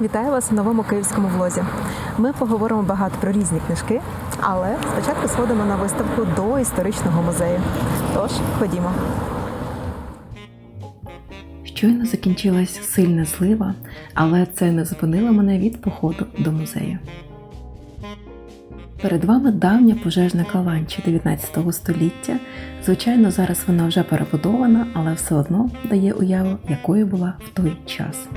Вітаю вас у новому київському влозі. Ми поговоримо багато про різні книжки, але спочатку сходимо на виставку до історичного музею. Тож ходімо. Щойно закінчилась сильна злива, але це не зупинило мене від походу до музею. Перед вами давня пожежна каланча 19 століття. Звичайно, зараз вона вже перебудована, але все одно дає уяву, якою була в той час.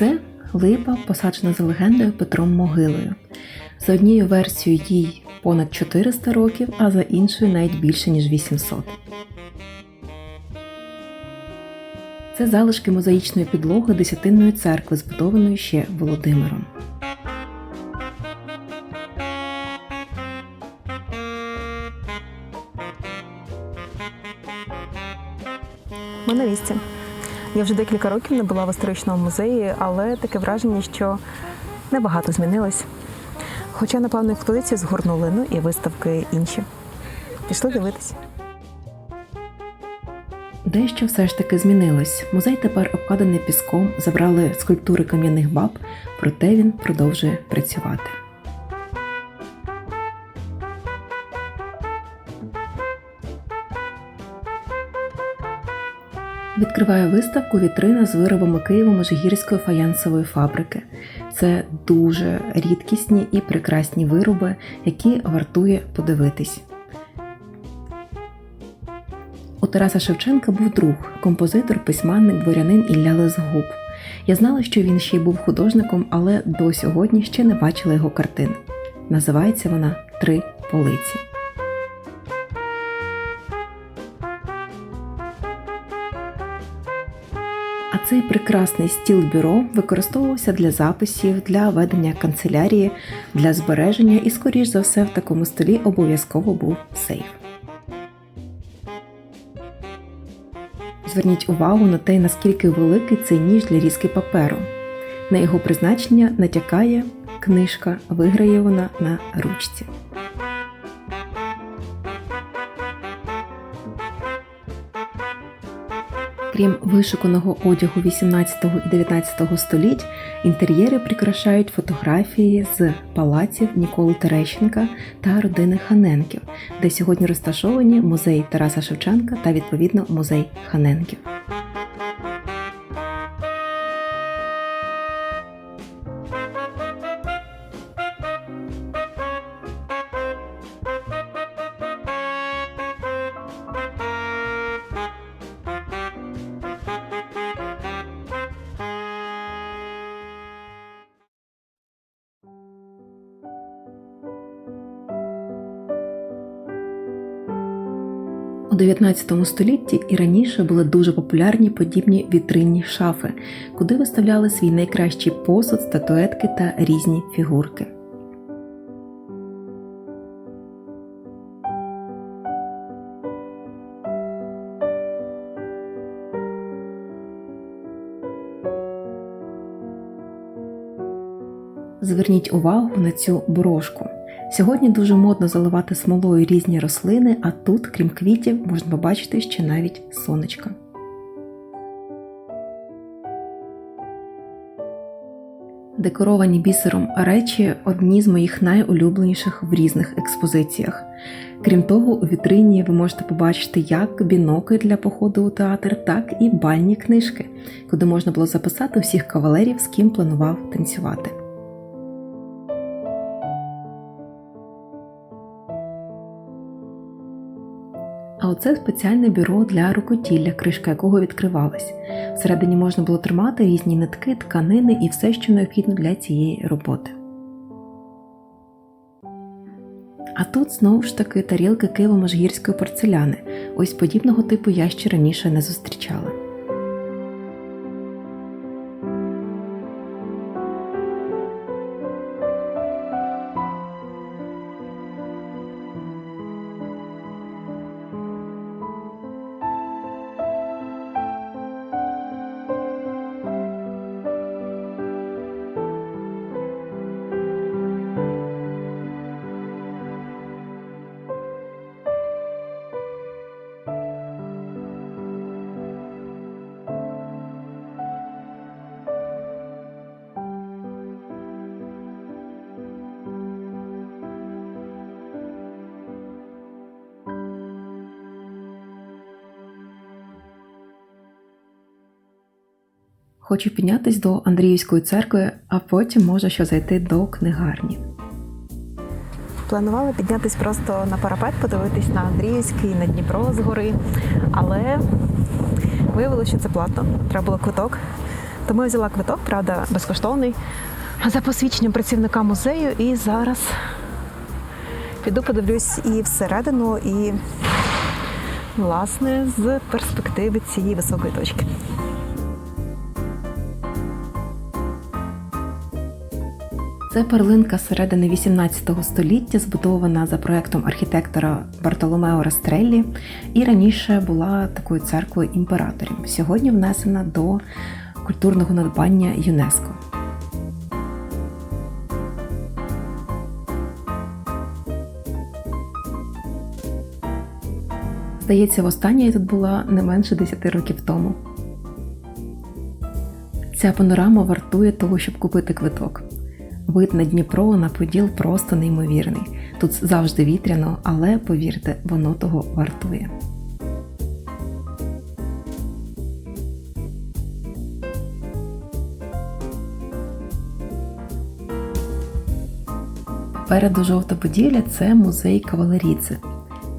Це липа, посаджена за легендою Петром Могилою. За однією версією їй понад 400 років, а за іншою навіть більше ніж 800. Це залишки мозаїчної підлоги десятинної церкви, збудованої ще Володимиром. Ми на місці. Я вже декілька років не була в історичному музеї, але таке враження, що небагато змінилось. Хоча, напевно, експозиції згорнули, ну і виставки інші. Пішли дивитись. Дещо все ж таки змінилось. Музей тепер обкладений піском, забрали скульптури кам'яних баб, проте він продовжує працювати. Відкриваю виставку вітрина з виробами Києво-Межигірської фаянсової фабрики. Це дуже рідкісні і прекрасні вироби, які вартує подивитись. У Тараса Шевченка був друг, композитор, письменник, дворянин Ілля Лезгуб. Я знала, що він ще й був художником, але до сьогодні ще не бачила його картин. Називається вона Три полиці. Цей прекрасний стіл бюро використовувався для записів, для ведення канцелярії, для збереження і, скоріш за все, в такому столі обов'язково був сейф. Зверніть увагу на те, наскільки великий цей ніж для різки паперу. На його призначення натякає книжка, виграє вона на ручці. Крім вишуканого одягу 18 і 19 століть, інтер'єри прикрашають фотографії з палаців Ніколи Терещенка та родини Ханенків, де сьогодні розташовані музей Тараса Шевченка та відповідно музей Ханенків. 19 столітті і раніше були дуже популярні подібні вітринні шафи, куди виставляли свій найкращий посуд, статуетки та різні фігурки. Зверніть увагу на цю брошку. Сьогодні дуже модно заливати смолою різні рослини, а тут, крім квітів, можна побачити ще навіть сонечка. Декоровані бісером речі одні з моїх найулюбленіших в різних експозиціях. Крім того, у вітрині ви можете побачити як бінокль для походу у театр, так і бальні книжки, куди можна було записати всіх кавалерів, з ким планував танцювати. А оце спеціальне бюро для рукоділля, кришка якого відкривалась. Всередині можна було тримати різні нитки, тканини і все, що необхідно для цієї роботи. А тут знову ж таки тарілки києво-можгірської порцеляни. Ось подібного типу я ще раніше не зустрічала. Хочу піднятись до Андріївської церкви, а потім може що зайти до книгарні. Планували піднятись просто на парапет, подивитись на Андріївський, на Дніпро з гори, але виявилося, що це платно. Треба було квиток. Тому я взяла квиток, правда, безкоштовний, за посвідченням працівника музею. І зараз піду подивлюсь і всередину, і власне з перспективи цієї високої точки. Це перлинка середини 18 століття, збудована за проектом архітектора Бартоломео Растреллі, і раніше була такою церквою імператорів. Сьогодні внесена до культурного надбання ЮНЕСКО. Здається, востаннє я тут була не менше 10 років тому. Ця панорама вартує того, щоб купити квиток. Вид на Дніпро на поділ просто неймовірний. Тут завжди вітряно, але повірте, воно того вартує. Переду жовта поділля це музей кавалеріци.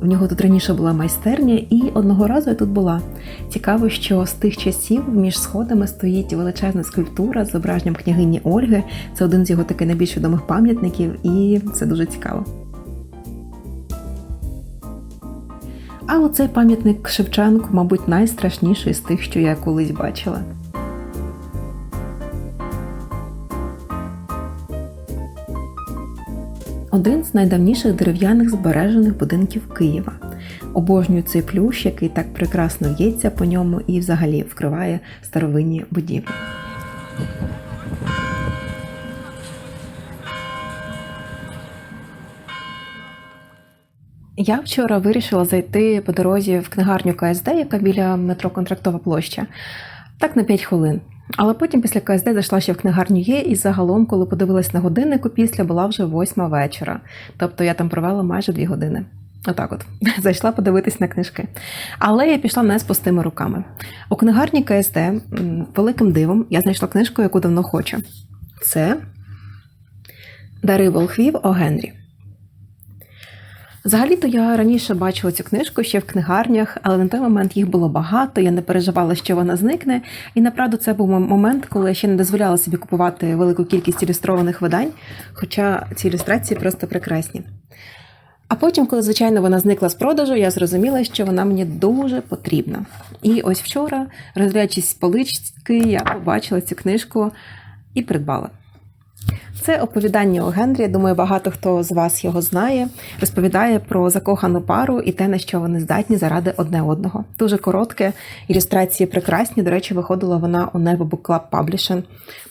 В нього тут раніше була майстерня, і одного разу я тут була. Цікаво, що з тих часів між сходами стоїть величезна скульптура з зображенням княгині Ольги. Це один з його таких найбільш відомих пам'ятників, і це дуже цікаво. А оцей пам'ятник Шевченку, мабуть, найстрашніший з тих, що я колись бачила. Один з найдавніших дерев'яних збережених будинків Києва. Обожнюю цей плющ, який так прекрасно в'ється по ньому і взагалі вкриває старовинні будівлі. Я вчора вирішила зайти по дорозі в книгарню КСД, яка біля метро Контрактова площа, так на 5 хвилин. Але потім після КСД зайшла ще в книгарню є, і загалом, коли подивилась на годиннику після, була вже восьма вечора. Тобто я там провела майже дві години. Отак от зайшла подивитись на книжки. Але я пішла не з пустими руками. У книгарні КСД великим дивом я знайшла книжку, яку давно хочу. Це Дари Волхвів О Генрі. Взагалі-то я раніше бачила цю книжку ще в книгарнях, але на той момент їх було багато, я не переживала, що вона зникне. І направду це був момент, коли я ще не дозволяла собі купувати велику кількість ілюстрованих видань, хоча ці ілюстрації просто прекрасні. А потім, коли, звичайно, вона зникла з продажу, я зрозуміла, що вона мені дуже потрібна. І ось вчора, розглядаючись з полички, я побачила цю книжку і придбала. Це оповідання о Генрі. Думаю, багато хто з вас його знає. Розповідає про закохану пару і те, на що вони здатні заради одне одного. Дуже коротке, ілюстрації прекрасні. До речі, виходила вона у Never Book Club Publishing,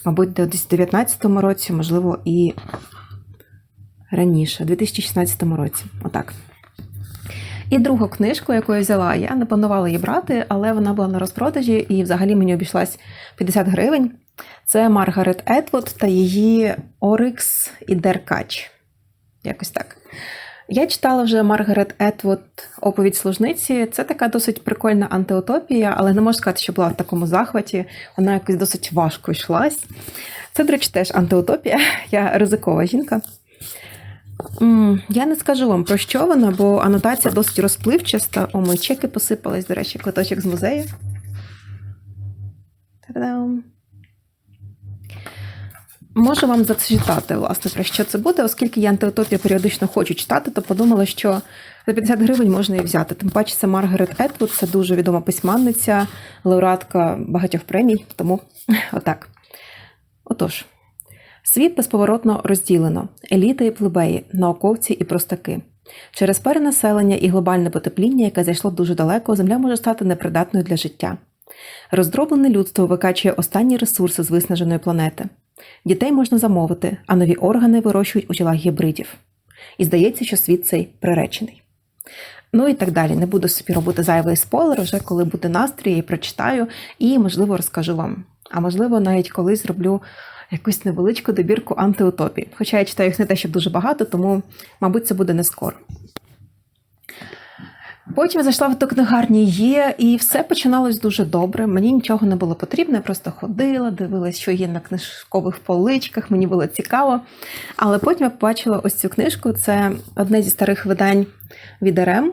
мабуть, десь у 19-му році, можливо, і раніше, у 2016 році. Отак. І другу книжку, яку я взяла, я не планувала її брати, але вона була на розпродажі і взагалі мені обійшлась 50 гривень. Це Маргарет Етвуд та її Орикс і Деркач. Якось так. Я читала вже Маргарет Етвуд оповідь служниці. Це така досить прикольна антиутопія, але не можу сказати, що була в такому захваті. Вона якось досить важко йшлась. Це, до речі, теж антиутопія. Я ризикова жінка. Я не скажу вам про що вона, бо анотація досить розпливчаста. О, мої чеки посипались, до речі, квиточок з музею. Та-дам! Можу вам зачитати, власне, про що це буде, оскільки я антиутопію періодично хочу читати, то подумала, що за 50 гривень можна і взяти. Тим паче, це Маргарет Етвуд, це дуже відома письменниця, лауреатка багатьох премій, тому отак. Отож, світ безповоротно розділено: еліти і плебеї, науковці і простаки. Через перенаселення і глобальне потепління, яке зайшло дуже далеко, земля може стати непридатною для життя. Роздроблене людство викачує останні ресурси з виснаженої планети. Дітей можна замовити, а нові органи вирощують у тілах гібридів. І здається, що світ цей приречений. Ну і так далі. Не буду собі робити зайвий спойлер, вже коли буде настрій, і прочитаю, і, можливо, розкажу вам. А можливо, навіть колись зроблю якусь невеличку добірку антиутопій. Хоча я читаю їх не те, щоб дуже багато, тому, мабуть, це буде не скоро. Потім зайшла в ту книгарні є, і все починалось дуже добре. Мені нічого не було потрібно, я просто ходила, дивилась, що є на книжкових поличках, мені було цікаво. Але потім я побачила ось цю книжку. Це одне зі старих видань від РМ.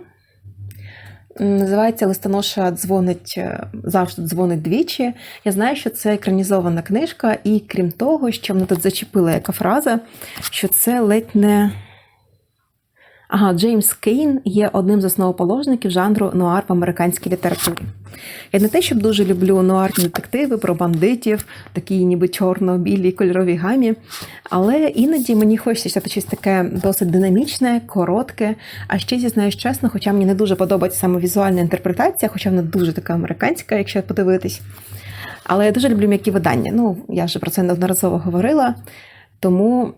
Називається Листоноша дзвонить е, завжди дзвонить двічі. Я знаю, що це екранізована книжка, і крім того, що мене тут зачепила яка фраза, що це ледь не. Ага, Джеймс Кейн є одним з основоположників жанру нуар в американській літературі. Я не те, щоб дуже люблю нуарні детективи про бандитів, такі ніби чорно-білі кольорові гамі, але іноді мені хочеться щось таке досить динамічне, коротке. А ще зізнаюсь чесно, хоча мені не дуже подобається саме візуальна інтерпретація, хоча вона дуже така американська, якщо подивитись. Але я дуже люблю м'які видання. Ну, я вже про це неодноразово говорила. Тому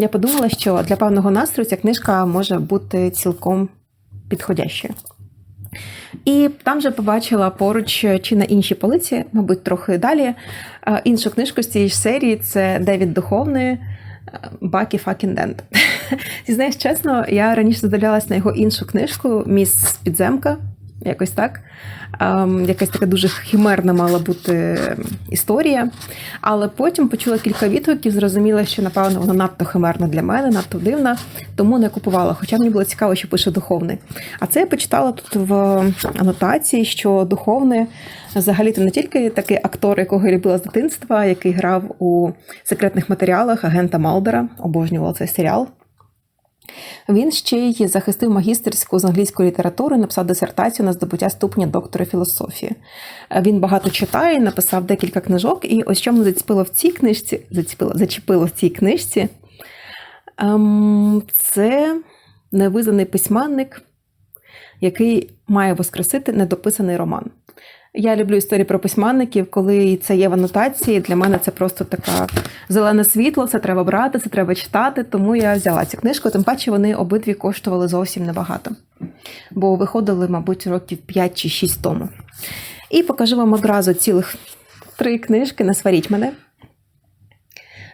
я подумала, що для певного настрою ця книжка може бути цілком підходящою. І там же побачила поруч чи на іншій полиці, мабуть, трохи далі, е, іншу книжку з цієї ж серії це Девід Духовний е, Бакі Факін Дент. Зізнаюсь чесно, я раніше задивлялась на його іншу книжку Міс Підземка, якось так. Ем, якась така дуже химерна мала бути історія. Але потім почула кілька відгуків, зрозуміла, що, напевно, вона надто химерна для мене, надто дивна, тому не купувала. Хоча мені було цікаво, що пише духовний. А це я почитала тут в анотації, що духовний взагалі то не тільки такий актор, якого я любила з дитинства, який грав у секретних матеріалах агента Малдера, обожнювала цей серіал. Він ще й захистив магістерську з англійської літератури, написав дисертацію на здобуття ступеня доктора філософії. Він багато читає, написав декілька книжок, і ось що мене заціпило в цій книжці, заціпило, зачепило в цій книжці. ем, Це невизнаний письменник, який має воскресити недописаний роман. Я люблю історії про письменників, коли це є в анотації. Для мене це просто така зелене світло, це треба брати, це треба читати. Тому я взяла цю книжку. Тим паче вони обидві коштували зовсім небагато, бо виходили, мабуть, років 5 чи 6 тому. І покажу вам одразу цілих три книжки, не сваріть мене.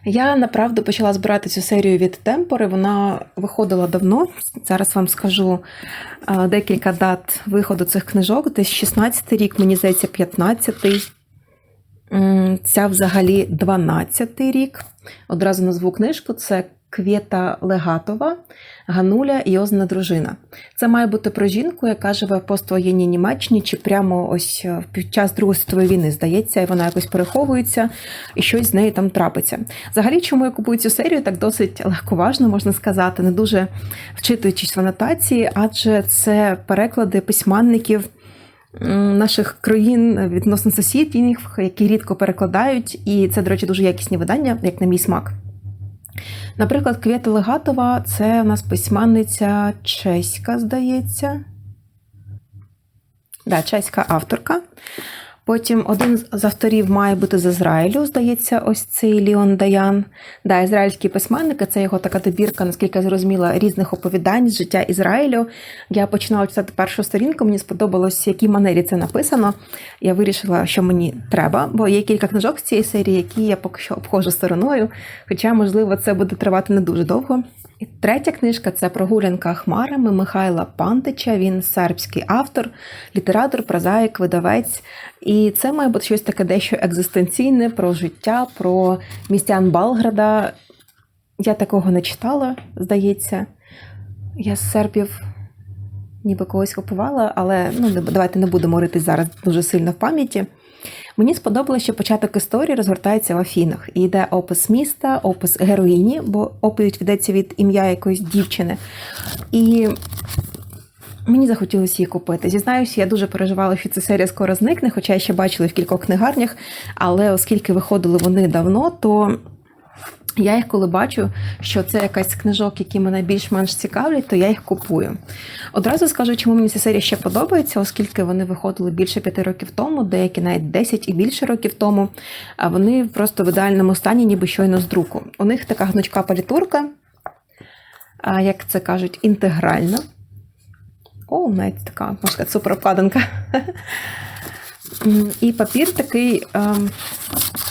Я направду почала збирати цю серію від темпори. Вона виходила давно. Зараз вам скажу декілька дат виходу цих книжок. Десь 16 рік, мені здається, 15-й. М, Ця взагалі 12-й рік. Одразу назву книжку. Це Квєта Легатова, Гануля і Озна дружина. Це має бути про жінку, яка живе в поствоєнній Німеччині, чи прямо ось е, під час Другої світової війни, здається, і вона якось переховується, і щось з нею там трапиться. Взагалі, чому я купую цю серію, так досить легковажно, можна сказати, не дуже вчитуючись в анотації, адже це переклади письменників наших країн відносно сусідів, які рідко перекладають, і це, до речі, дуже якісні видання, як на мій смак. Наприклад, Квєта Легатова це у нас письменниця чеська, здається. Да, чеська авторка. Потім один з авторів має бути з Ізраїлю, здається, ось цей Ліон Даян. Да, ізраїльський письменник, це його така добірка, наскільки я зрозуміла, різних оповідань з життя Ізраїлю. Я починала читати першу сторінку, мені сподобалось, в якій манері це написано. Я вирішила, що мені треба, бо є кілька книжок з цієї серії, які я поки що обходжу стороною. Хоча, можливо, це буде тривати не дуже довго. Третя книжка це прогулянка хмарами Михайла Пантича. Він сербський автор, літератор, прозаїк, видавець. І це має бути щось таке дещо екзистенційне про життя, про містян Балграда. Я такого не читала, здається. Я з сербів ніби когось купувала, але ну, давайте не будемо ритись зараз дуже сильно в пам'яті. Мені сподобалося, що початок історії розгортається в Афінах. І йде опис міста, опис героїні, бо оповідь ведеться від ім'я якоїсь дівчини. І мені захотілося її купити. Зізнаюся, я дуже переживала, що ця серія скоро зникне, хоча я ще бачила в кількох книгарнях. Але оскільки виходили вони давно, то я їх коли бачу, що це якась з книжок, які мене більш-менш цікавлять, то я їх купую. Одразу скажу, чому мені ця серія ще подобається, оскільки вони виходили більше п'яти років тому, деякі навіть 10 і більше років тому. А вони просто в ідеальному стані, ніби щойно з друку. У них така гнучка палітурка, як це кажуть, інтегральна. О, навіть така, можна сказати, суперобкладинка. І папір такий ем,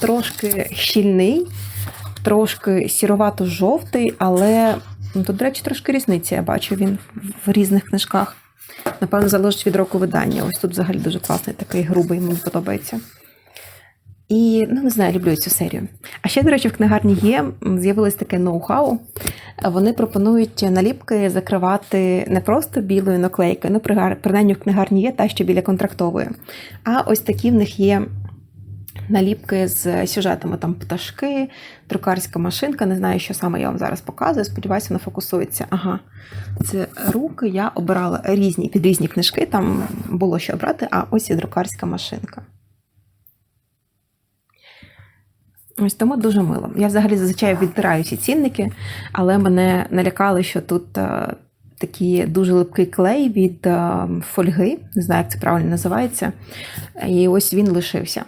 трошки щільний, трошки сіровато-жовтий, але ну, тут, до речі, трошки різниця, я бачу він в різних книжках. Напевно, залежить від року видання. Ось тут взагалі дуже класний, такий грубий, мені подобається. І ну не знаю, люблю цю серію. А ще, до речі, в книгарні є з'явилось таке ноу-хау. Вони пропонують наліпки закривати не просто білою наклейкою, ну принаймні в книгарні є та, що біля контрактової. А ось такі в них є наліпки з сюжетами там пташки, друкарська машинка. Не знаю, що саме я вам зараз показую. Сподіваюся, вона фокусується. Ага, це руки. Я обирала різні під різні книжки. Там було що обрати, а ось і друкарська машинка. Ось тому дуже мило. Я взагалі зазвичай відтираю ці цінники, але мене налякали, що тут е, такий дуже липкий клей від е, фольги, не знаю, як це правильно називається. І ось він лишився.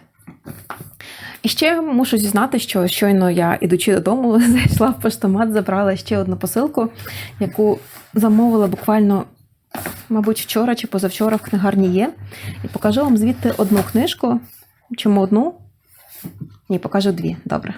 І ще мушу зізнати, що щойно я, ідучи додому, зайшла в поштомат, забрала ще одну посилку, яку замовила буквально, мабуть, вчора чи позавчора в книгарні є. І покажу вам звідти одну книжку. Чому одну? Ні, покажу дві. Добре.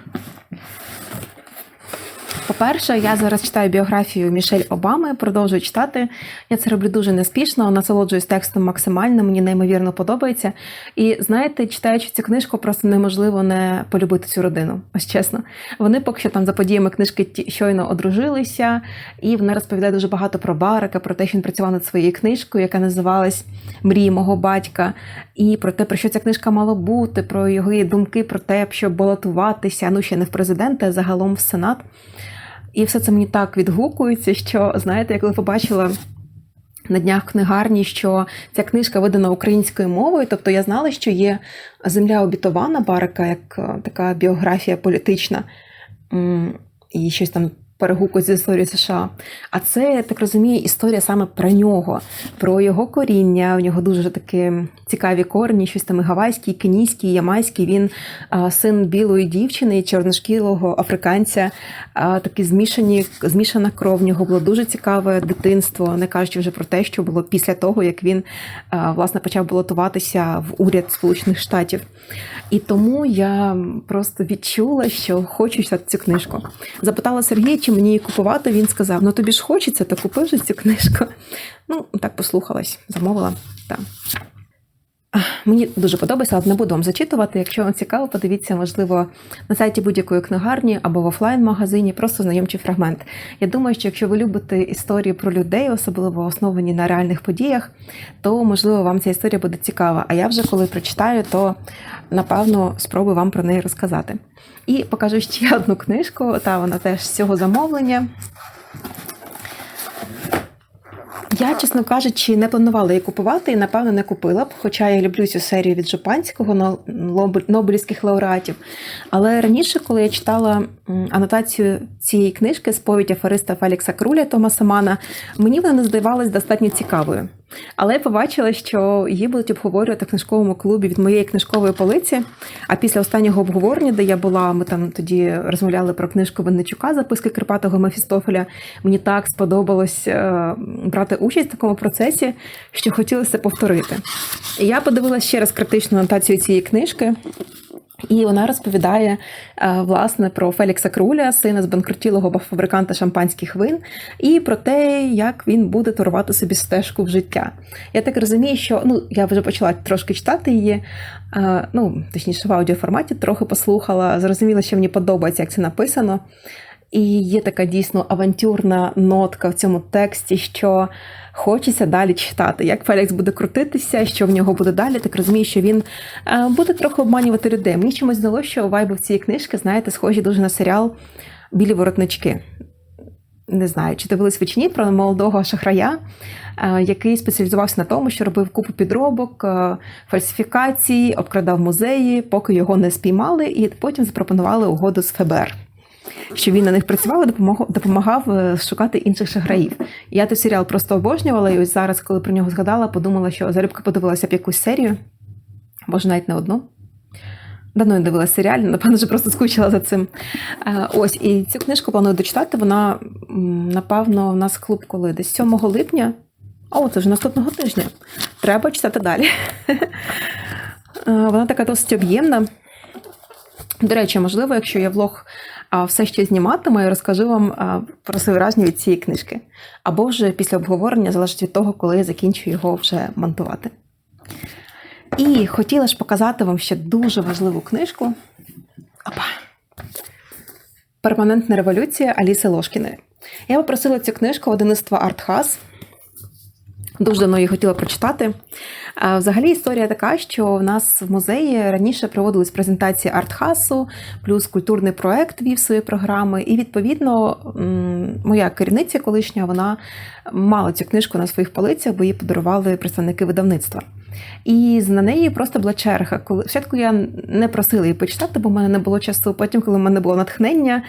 По-перше, я зараз читаю біографію Мішель Обами, продовжую читати. Я це роблю дуже неспішно, насолоджуюсь текстом максимально, мені неймовірно подобається. І знаєте, читаючи цю книжку, просто неможливо не полюбити цю родину. Ось чесно. Вони поки що там за подіями книжки щойно одружилися, і вона розповідає дуже багато про Барака, про те, що він працював над своєю книжкою, яка називалась Мрії мого батька, і про те, про що ця книжка мала бути, про його думки про те, щоб балотуватися, ну ще не в президенти, а загалом в Сенат. І все це мені так відгукується, що знаєте, я коли побачила. На днях книгарні, що ця книжка видана українською мовою, тобто я знала, що є Земля обітована барика, як е, така біографія політична, і щось там перегукують з історії США. А це, я так розумію, історія саме про нього, про його коріння. У нього дуже такі цікаві корні, щось там і гавайський, кенійський, ямайський. Він син білої дівчини, чорношкілого африканця. Такі змішані, змішана кров в нього було дуже цікаве дитинство, не кажучи вже про те, що було після того, як він власне почав балотуватися в уряд Сполучених Штатів. І тому я просто відчула, що хочу читати цю книжку. Запитала Сергія, чи мені її купувати. Він сказав: Ну тобі ж хочеться, то купи вже цю книжку. Ну, так послухалась, замовила. Так. Мені дуже подобається, але не буду вам зачитувати. Якщо вам цікаво, подивіться, можливо, на сайті будь-якої книгарні або в офлайн-магазині, просто знайомчий фрагмент. Я думаю, що якщо ви любите історії про людей, особливо основані на реальних подіях, то можливо вам ця історія буде цікава. А я вже коли прочитаю, то напевно спробую вам про неї розказати. І покажу ще одну книжку, та вона теж з цього замовлення. Я, чесно кажучи, не планувала її купувати і, напевно, не купила б, хоча я люблю цю серію від Жупанського но- Нобелівських лауреатів. Але раніше, коли я читала анотацію цієї книжки сповідь афериста Фелікса Круля Томаса Мана, мені вона не здавалась достатньо цікавою. Але я побачила, що її будуть обговорювати в книжковому клубі від моєї книжкової полиці. А після останнього обговорення, де я була, ми там тоді розмовляли про книжку Винничука, записки Карпатого Мефістофеля. Мені так сподобалось е, брати участь в такому процесі, що хотілося повторити. Я подивилася ще раз критичну анотацію цієї книжки. І вона розповідає е, власне про Фелікса Круля, сина збанкрутілого фабриканта шампанських вин, і про те, як він буде торувати собі стежку в життя. Я так розумію, що ну я вже почала трошки читати її. е, Ну, точніше, в аудіоформаті трохи послухала, зрозуміла, що мені подобається, як це написано. І є така дійсно авантюрна нотка в цьому тексті, що хочеться далі читати. Як Фелікс буде крутитися, що в нього буде далі, так розумію, що він е, буде трохи обманювати людей. Мені чомусь здалося, що вайби в цієї книжки, знаєте, схожі дуже на серіал Білі воротнички. Не знаю, чи дивились ви чи ні про молодого шахрая, е, який спеціалізувався на тому, що робив купу підробок, е, фальсифікацій, обкрадав музеї, поки його не спіймали, і потім запропонували угоду з ФБР що він на них працював допомагав, допомагав е, шукати інших шахраїв. Я той серіал просто обожнювала, і ось зараз, коли про нього згадала, подумала, що залюбки подивилася б якусь серію, може навіть не одну. Давно не дивилася серіал, напевно, вже просто скучила за цим. Е, Ось, і цю книжку планую дочитати. Вона, напевно, у нас клуб коли десь 7 липня. О, це вже наступного тижня. Треба читати далі. Е, Вона така досить об'ємна. До речі, можливо, якщо я влог все, що зніматиму, і розкажу вам про свої враження від цієї книжки. Або вже після обговорення залежить від того, коли я закінчу його вже монтувати. І хотіла ж показати вам ще дуже важливу книжку. Опа. Перманентна революція Аліси Лошкіної. Я попросила цю книжку видавництва Артхас. Дуже давно її хотіла прочитати. Взагалі історія така, що в нас в музеї раніше проводились презентації артхасу, плюс культурний проект вів свої програми. І відповідно моя керівниця колишня вона мала цю книжку на своїх полицях, бо її подарували представники видавництва. І на неї просто була черга. Коли спочатку я не просила її почитати, бо в мене не було часу. Потім, коли в мене було натхнення,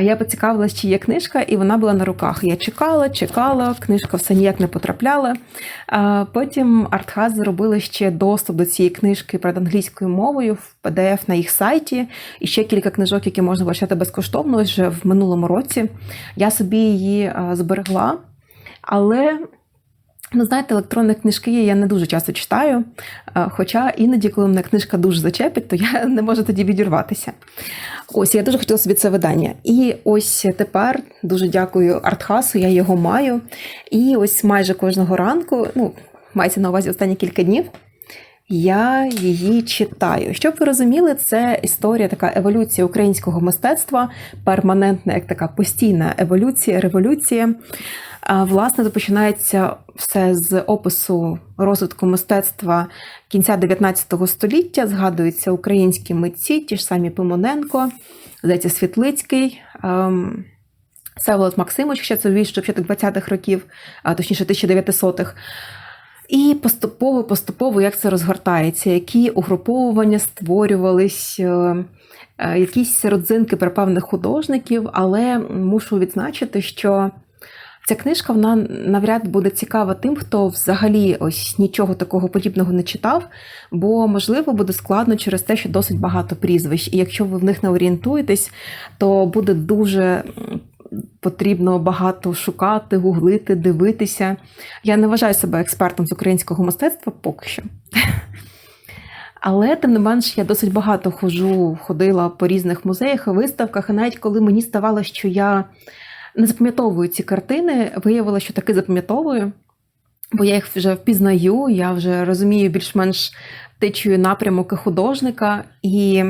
я поцікавилась, чи є книжка, і вона була на руках. Я чекала, чекала, книжка все ніяк не потрапляла. Потім Артхаз зробили ще доступ до цієї книжки перед англійською мовою в PDF на їх сайті. І ще кілька книжок, які можна було безкоштовно вже в минулому році. Я собі її зберегла. Але Ну, знаєте, електронні книжки я не дуже часто читаю. Хоча іноді, коли мене книжка дуже зачепить, то я не можу тоді відірватися. Ось я дуже хотіла собі це видання. І ось тепер дуже дякую Артхасу, я його маю. І ось майже кожного ранку, ну, мається на увазі останні кілька днів. Я її читаю. Щоб ви розуміли, це історія, така еволюція українського мистецтва, перманентна, як така постійна еволюція, революція. А, Власне, починається все з опису розвитку мистецтва кінця 19 століття. Згадуються українські митці, ті ж самі Пимоненко, здається, Світлицький. ем, Всеволод Максимович, ще це вийшло початок 20-х років, а точніше 1900-х. І поступово, поступово, як це розгортається, які угруповування створювались, е, е, якісь родзинки припевних художників, але мушу відзначити, що ця книжка вона навряд буде цікава тим, хто взагалі ось нічого такого подібного не читав, бо можливо буде складно через те, що досить багато прізвищ. І якщо ви в них не орієнтуєтесь, то буде дуже потрібно багато шукати, гуглити, дивитися. Я не вважаю себе експертом з українського мистецтва поки що. Але тим не менш я досить багато ходжу, ходила по різних музеях і виставках, і навіть коли мені ставало, що я не запам'ятовую ці картини, виявилося, що таки запам'ятовую, бо я їх вже впізнаю, я вже розумію більш-менш течію напрямок і художника, і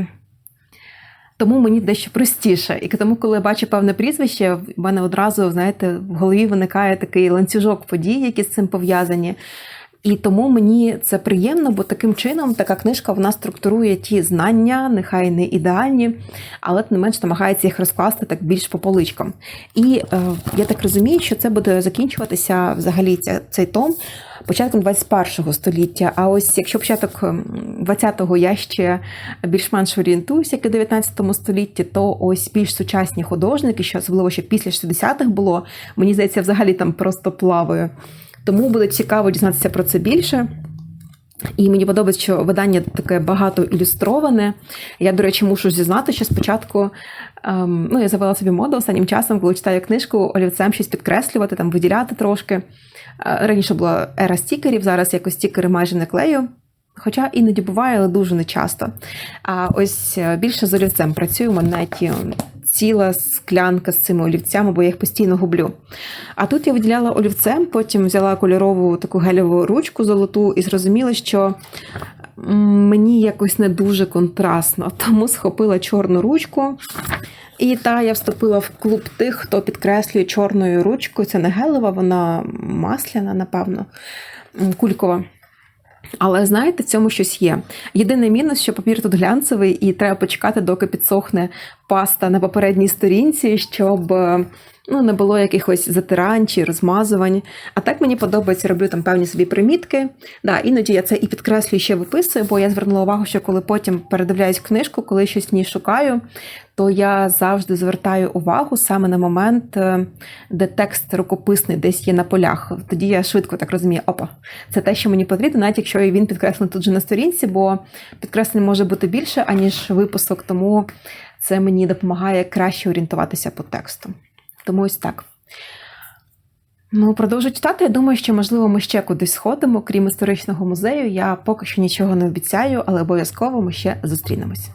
тому мені дещо простіше. І тому, коли я бачу певне прізвище, в мене одразу, знаєте, в голові виникає такий ланцюжок подій, які з цим пов'язані. І тому мені це приємно, бо таким чином така книжка вона структурує ті знання, нехай не ідеальні, але тим не менш намагається їх розкласти так більш по поличкам. І е, я так розумію, що це буде закінчуватися взагалі ця, цей том початком 21 століття. А ось якщо початок ем, 20-го я ще більш-менш орієнтуюся, як і 19 столітті, то ось більш сучасні художники, що особливо ще після 60-х було, мені здається, взагалі там просто плаваю. Тому буде цікаво дізнатися про це більше. І мені подобається, що видання таке багато ілюстроване. Я, до речі, мушу зізнати, що спочатку ем, ну, я завела собі моду останнім часом, коли читаю книжку, олівцем щось підкреслювати, там виділяти трошки. Е, Раніше була ера стікерів, зараз якось стікери майже не клею. Хоча іноді буває, але дуже нечасто. А ось е, більше з олівцем мене навіть ціла склянка з цими олівцями, бо я їх постійно гублю. А тут я виділяла олівцем, потім взяла кольорову таку гелеву ручку золоту і зрозуміла, що мені якось не дуже контрастно, тому схопила чорну ручку. І та я вступила в клуб тих, хто підкреслює чорною ручкою. Це не гелева, вона масляна, напевно, кулькова. Але знаєте, в цьому щось є. Єдиний мінус, що папір тут глянцевий, і треба почекати, доки підсохне паста на попередній сторінці, щоб е, ну, не було якихось затирань чи розмазувань. А так мені подобається, роблю там певні собі примітки. Да, іноді я це і підкреслюю, ще виписую, бо я звернула увагу, що коли потім передивляюсь книжку, коли щось в ній шукаю, то я завжди звертаю увагу саме на момент, е, де текст рукописний десь є на полях. Тоді я швидко так розумію, опа, це те, що мені потрібно, навіть якщо він підкреслений тут же на сторінці, бо підкреслень може бути більше, аніж випусок, тому це мені допомагає краще орієнтуватися по тексту. Тому ось так. Ну, продовжу читати. Я думаю, що можливо ми ще кудись сходимо, крім історичного музею. Я поки що нічого не обіцяю, але обов'язково ми ще зустрінемось.